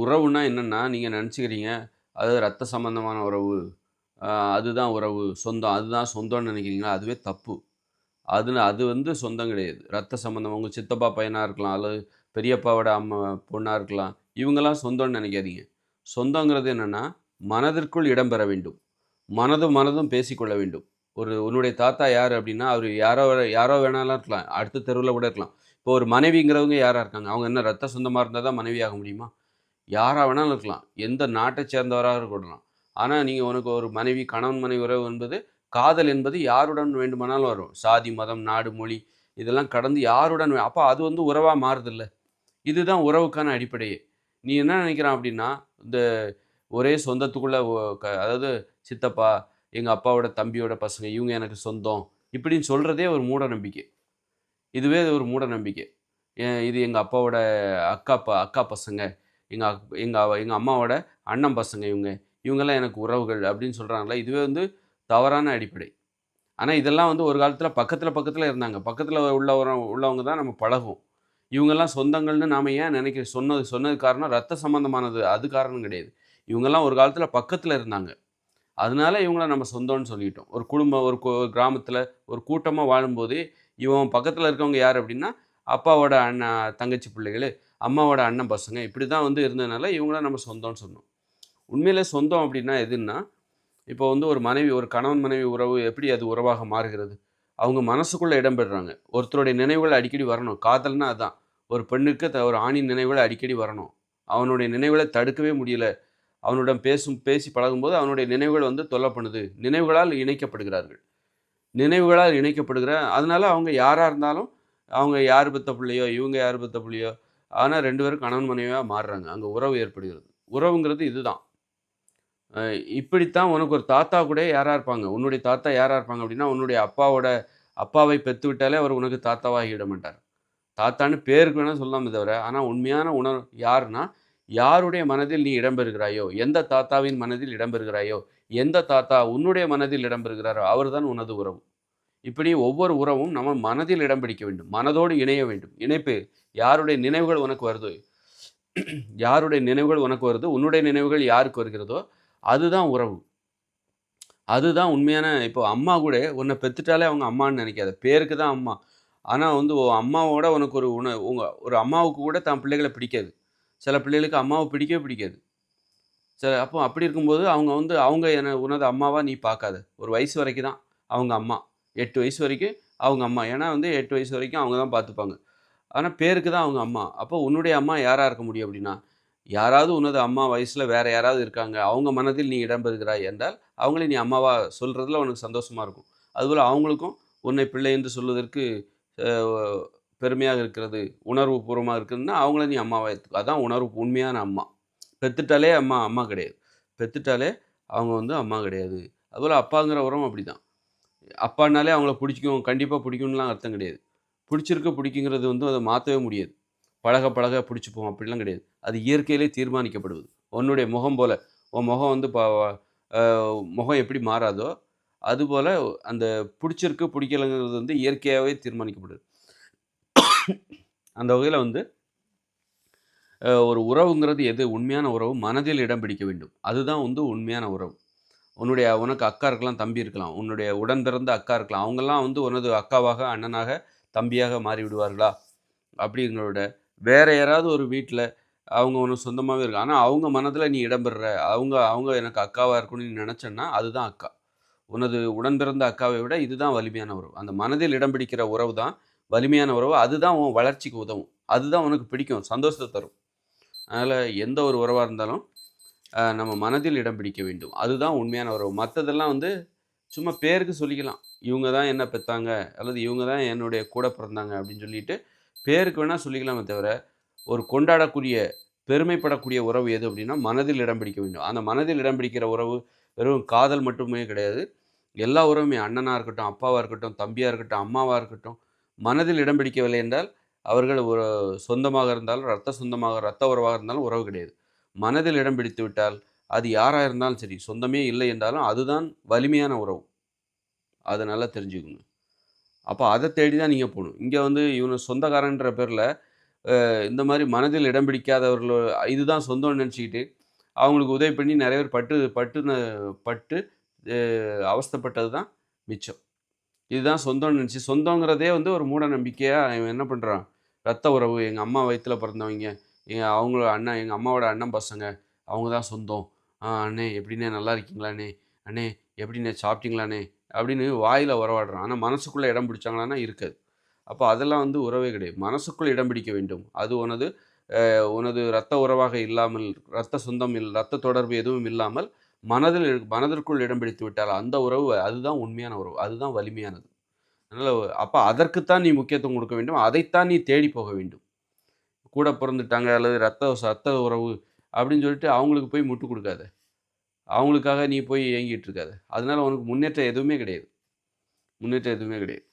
உறவுனா என்னன்னா, நீங்கள் நினச்சிக்கிறீங்க அது ரத்த சம்பந்தமான உறவு. அதுதான் உறவு, சொந்தம். அதுதான் சொந்தம்னு நினைக்கிறீங்களா அதுவே தப்பு. அது அது வந்து சொந்தம் கிடையாது. ரத்த சம்பந்தம் உங்கள் சித்தப்பா பையனாக இருக்கலாம், அல்லது பெரியப்பாவோட அம்மா பொண்ணாக இருக்கலாம். இவங்கெல்லாம் சொந்தம்னு நினைக்காதீங்க சொந்தங்கிறது என்னென்னா மனதிற்குள் இடம் பெற வேண்டும். மனதும் மனதும் பேசிக்கொள்ள வேண்டும். ஒரு உன்னுடைய தாத்தா யார் அப்படின்னா அவர் யாரோ யாரோ வேணாலும் இருக்கலாம். அடுத்த தெருவில் கூட இருக்கலாம். இப்போ ஒரு மனைவிங்கிறவங்க யாராக இருக்காங்க? அவங்க என்ன ரத்த சொந்தமாக இருந்தால் தான் மனைவியாக முடியுமா? யாராக வேணாலும் இருக்கலாம். எந்த நாட்டை சேர்ந்தவராக இருக்கலாம். ஆனால் நீங்கள் உனக்கு ஒரு மனைவி, கணவன் மனைவி உறவு என்பது காதல் என்பது யாருடன் வேண்டுமானாலும் வரும். சாதி, மதம், நாடு, மொழி இதெல்லாம் கடந்து யாருடன் அப்போ அது வந்து உறவாக மாறுதில்ல இதுதான் உறவுக்கான அடிப்படையே. நீ என்ன நினைக்கிறான் அப்படின்னா இந்த ஒரே சொந்தத்துக்குள்ளே க அதாவது சித்தப்பா, எங்கள் அப்பாவோட தம்பியோட பசங்க, இவங்க எனக்கு சொந்தம். இப்படின்னு சொல்கிறதே ஒரு மூட நம்பிக்கை. இதுவே ஒரு மூட நம்பிக்கை. இது எங்கள் அப்பாவோட அக்கா ப அக்கா பசங்க. எங்கள் அக் எங்கள் எங்கள் அம்மாவோட அண்ணன் பசங்க இவங்க. இவங்கெல்லாம் எனக்கு உறவுகள் அப்படின்னு சொல்கிறாங்களே இதுவே வந்து தவறான அடிப்படை. ஆனால் இதெல்லாம் வந்து ஒரு காலத்தில் பக்கத்தில் பக்கத்தில் இருந்தாங்க. பக்கத்தில் உள்ளவர உள்ளவங்க தான் நம்ம பழகும் இவங்கெல்லாம் சொந்தங்கள்னு நாம் ஏன் நினைக்க சொன்னது சொன்னது காரணம் ரத்த சம்மந்தமானது அது காரணம் கிடையாது. இவங்கெல்லாம் ஒரு காலத்தில் பக்கத்தில் இருந்தாங்க. அதனால இவங்கள நம்ம சொந்தம்னு சொல்லிட்டோம். ஒரு குடும்பம் ஒரு கிராமத்தில் ஒரு கூட்டமாக வாழும்போது, இவன் பக்கத்தில் இருக்கவங்க யார் அப்படின்னா, அப்பாவோட அண்ணன் தங்கச்சி பிள்ளைகள் அம்மாவோட அண்ணன் பசங்க இப்படி தான் வந்து இருந்ததுனால, இவங்கள நம்ம சொந்தம்னு சொன்னோம். உண்மையிலே சொந்தம் அப்படின்னா எதுன்னா, இப்போ வந்து ஒரு மனைவி ஒரு கணவன் மனைவி உறவு எப்படி அது உறவாக மாறுகிறது? அவங்க மனசுக்குள்ளே இடம்பெறுறாங்க ஒருத்தருடைய நினைவுகள் அடிக்கடி வரணும். காதல்னா அதுதான் ஒரு பெண்ணுக்கு த ஒரு ஆணின் நினைவுகளை அடிக்கடி வரணும். அவனுடைய நினைவுகளை தடுக்கவே முடியல. அவனுடன் பேசும் பேசி பழகும்போது அவனுடைய நினைவுகள் வந்து தொல்ல பண்ணுது. நினைவுகளால் இணைக்கப்படுகிறார்கள். நினைவுகளால் இணைக்கப்படுகிற அதனால அவங்க யாரா இருந்தாலும், அவங்க யார் பெத்த பிள்ளையோ, இவங்க யார் பெத்த பிள்ளையோ, ஆனால் ரெண்டு பேரும் கணவன் மனைவியாக மாறுறாங்க. அங்கே உறவு ஏற்படுகிறது. உறவுங்கிறது இதுதான். இப்படித்தான் உனக்கு ஒரு தாத்தா கூட யாரா இருப்பாங்க. உன்னுடைய தாத்தா யாரா இருப்பாங்க அப்படின்னா, உன்னுடைய அப்பாவோட அப்பாவை பெத்து விட்டாலே அவர் உனக்கு தாத்தாவாகிவிட மாட்டார். தாத்தான்னு பேருக்கு வேணால் சொல்லாமல் தவிர, ஆனால் உண்மையான உணர்வு யாருன்னா, யாருடைய மனதில் நீ இடம்பெறுகிறாயோ எந்த தாத்தாவின் மனதில் இடம்பெறுகிறாயோ எந்த தாத்தா உன்னுடைய மனதில் இடம்பெறுகிறாரோ அவர்தான் உனது உறவு. இப்படி ஒவ்வொரு உறவும் நம்ம மனதில் இடம் பிடிக்க வேண்டும். மனதோடு இணைய வேண்டும். இணைப்பு யாருடைய நினைவுகள் உனக்கு வருதோ, யாருடைய நினைவுகள் உனக்கு வருதோ, உன்னுடைய நினைவுகள் யாருக்கு வருகிறதோ, அதுதான் உறவு. அதுதான் உண்மையான இப்போ அம்மா கூட உன்னை பெற்றுட்டாலே அவங்க அம்மான்னு நினைக்காத பேருக்கு தான் அம்மா. ஆனால் வந்து அம்மாவோட உனக்கு ஒரு உண உங்கள் ஒரு அம்மாவுக்கு கூட தன் பிள்ளைகளை பிடிக்காது. சில பிள்ளைகளுக்கு அம்மாவை பிடிக்கவே பிடிக்காது. ச அப்போ அப்படி இருக்கும்போது அவங்க வந்து அவங்க என்னை உனது அம்மாவாக நீ பார்க்காத. ஒரு வயசு வரைக்கும் தான் அவங்க அம்மா. எட்டு வயசு வரைக்கும் அவங்க அம்மா. ஏன்னா வந்து எட்டு வயசு வரைக்கும் அவங்க தான் பார்த்துப்பாங்க. ஆனால் பேருக்கு தான் அவங்க அம்மா. அப்போ உன்னுடைய அம்மா யாராக இருக்க முடியும் அப்படின்னா, யாராவது உனது அம்மா வயசில் வேறு யாராவது இருக்காங்க. அவங்க மனதில் நீ இடம் பெறுகிறாய் என்றால், அவங்கள நீ அம்மாவாக சொல்கிறதுல உனக்கு சந்தோஷமாக இருக்கும். அதுபோல் அவங்களுக்கும் உன்னை பிள்ளை என்று சொல்வதற்கு பெருமையாக இருக்கிறது, உணர்வு பூர்வமாக இருக்குதுன்னா, அவங்கள நீ அம்மாவை எடுத்துக்கோ அதான் உணர்வு உண்மையான அம்மா. பெத்துட்டாலே அம்மா அம்மா கிடையாது. பெத்துட்டாலே அவங்க வந்து அம்மா கிடையாது. அதுபோல் அப்பாங்கிற உறவும் அப்படிதான். அப்பான்னாலே அவங்கள பிடிக்கும், கண்டிப்பாக பிடிக்கும்லாம் அர்த்தம் கிடையாது. பிடிச்சிருக்க பிடிக்குங்கிறது வந்து அதை மாற்றவே முடியாது. பழக பழக பிடிச்சிப்போம் அப்படிலாம் கிடையாது. அது இயற்கையிலே தீர்மானிக்கப்படுவது. உன்னுடைய முகம் போல் உன் முகம் வந்து பா முகம் எப்படி மாறாதோ, அதுபோல் அந்த பிடிச்சிருக்கு, பிடிக்கலங்கிறது வந்து இயற்கையாகவே தீர்மானிக்கப்படுது. அந்த வகையில் வந்து ஒரு உறவுங்கிறது எது? உண்மையான உறவு மனதில் இடம் பிடிக்க வேண்டும். அதுதான் வந்து உண்மையான உறவு. உன்னுடைய உனக்கு அக்கா இருக்கலாம், தம்பி இருக்கலாம். உன்னுடைய உடன் பிறந்த அக்கா இருக்கலாம். அவங்கெல்லாம் வந்து உனது அக்காவாக, அண்ணனாக, தம்பியாக மாறிவிடுவார்களா? அப்படிங்கிறத விட, வேற யாராவது ஒரு வீட்டில் அவங்க உனக்கு சொந்தமாகவே இருக்காங்க. ஆனால் அவங்க மனதில் நீ இடம்பெற அவங்க அவங்க எனக்கு அக்காவாக இருக்கணும்னு நீ நினச்சேன்னா அதுதான் அக்கா. உனது உடன் பிறந்த அக்காவை விட இதுதான் வலிமையான உறவு. அந்த மனதில் இடம் பிடிக்கிற உறவு தான் வலிமையான உறவு. அதுதான் உன் வளர்ச்சிக்கு உதவும். அதுதான் உனக்கு பிடிக்கும். சந்தோஷத்தை தரும். அதனால் எந்த ஒரு உறவாக இருந்தாலும், நம்ம மனதில் இடம் பிடிக்க வேண்டும். அதுதான் உண்மையான உறவு. மற்றதெல்லாம் வந்து சும்மா பேருக்கு சொல்லிக்கலாம். இவங்க தான் என்ன பெற்றாங்க அல்லது இவங்க தான் என்னுடைய கூட பிறந்தாங்க அப்படின்னு சொல்லிட்டு, பேருக்கு வேணால் சொல்லிக்கலாமே தவிர, ஒரு கொண்டாடக்கூடிய, பெருமைப்படக்கூடிய உறவு எது அப்படின்னா, மனதில் இடம் பிடிக்க வேண்டும். அந்த மனதில் இடம் பிடிக்கிற உறவு வெறும் காதல் மட்டுமே கிடையாது. எல்லா உறவுமே அண்ணனாக இருக்கட்டும், அப்பாவாக இருக்கட்டும், தம்பியாக இருக்கட்டும், அம்மாவாக இருக்கட்டும், மனதில் இடம் பிடிக்கவில்லை என்றால், அவர்கள் ஒரு சொந்தமாக இருந்தாலும், ரத்த சொந்தமாக ரத்த உறவாக இருந்தாலும் உறவு கிடையாது. மனதில் இடம் பிடித்து விட்டால், அது யாராக இருந்தாலும் சரி, சொந்தமே இல்லை என்றாலும் அதுதான் வலிமையான உறவு. அதை நல்லா தெரிஞ்சுக்கணும் அப்போ அதை தேடி தான் நீங்கள் போகணும் இங்கே வந்து இவனை சொந்தக்காரன்ற பேரில் இந்த மாதிரி மனதில் இடம் பிடிக்காதவர்கள் இதுதான் சொந்தம்னு நினச்சிக்கிட்டு அவங்களுக்கு உதவி பண்ணி நிறைய பேர் பட்டு பட்டு பட்டு அவஸ்தப்பட்டது அவஸ்தைப்பட்டது தான் மிச்சம் இதுதான் சொந்தம்னு நினச்சி சொந்தங்கிறதே வந்து ஒரு மூட நம்பிக்கையாக இவன் என்ன பண்ணுறான் ரத்த உறவு எங்கள் அம்மா வயிற்றில் பிறந்தவங்க எங்கள் அவங்களோட அண்ணன் எங்கள் அம்மாவோட அண்ணன் பசங்க அவங்க தான் சொந்தம் அண்ணே எப்படிண்ணே நல்லா இருக்கீங்களாண்ணே? அண்ணே எப்படிண்ணே சாப்பிட்டீங்களாண்ணே? அப்படின்னு வாயில் உறவாடுறான். ஆனால் மனசுக்குள்ளே இடம் பிடிச்சாங்களான்னா இருக்காது. அப்போ அதெல்லாம் வந்து உறவே கிடையாது. மனசுக்குள் இடம் பிடிக்க வேண்டும். அது உனது உனது இரத்த உறவாக இல்லாமல் இரத்த சொந்தம் இல் இரத்த தொடர்பு எதுவும் இல்லாமல் மனதில் மனதிற்குள் இடம் பிடித்து விட்டால் அந்த உறவு அதுதான் உண்மையான உறவு அதுதான் வலிமையானது. அதனால் அப்போ அதற்குத்தான் நீ முக்கியத்துவம் கொடுக்க வேண்டும் அதைத்தான் நீ தேடி போக வேண்டும். கூட பிறந்துட்டாங்க அல்லது ரத்த ரத்த உறவு அப்படின்னு சொல்லிட்டு அவங்களுக்கு போய் முட்டு கொடுக்காத. அவங்களுக்காக நீ போய் ஏங்கிட்டு இருக்காத. அதனால உனக்கு முன்னேற்றம் எதுவுமே கிடையாது. முன்னேற்றம் எதுவுமே கிடையாது.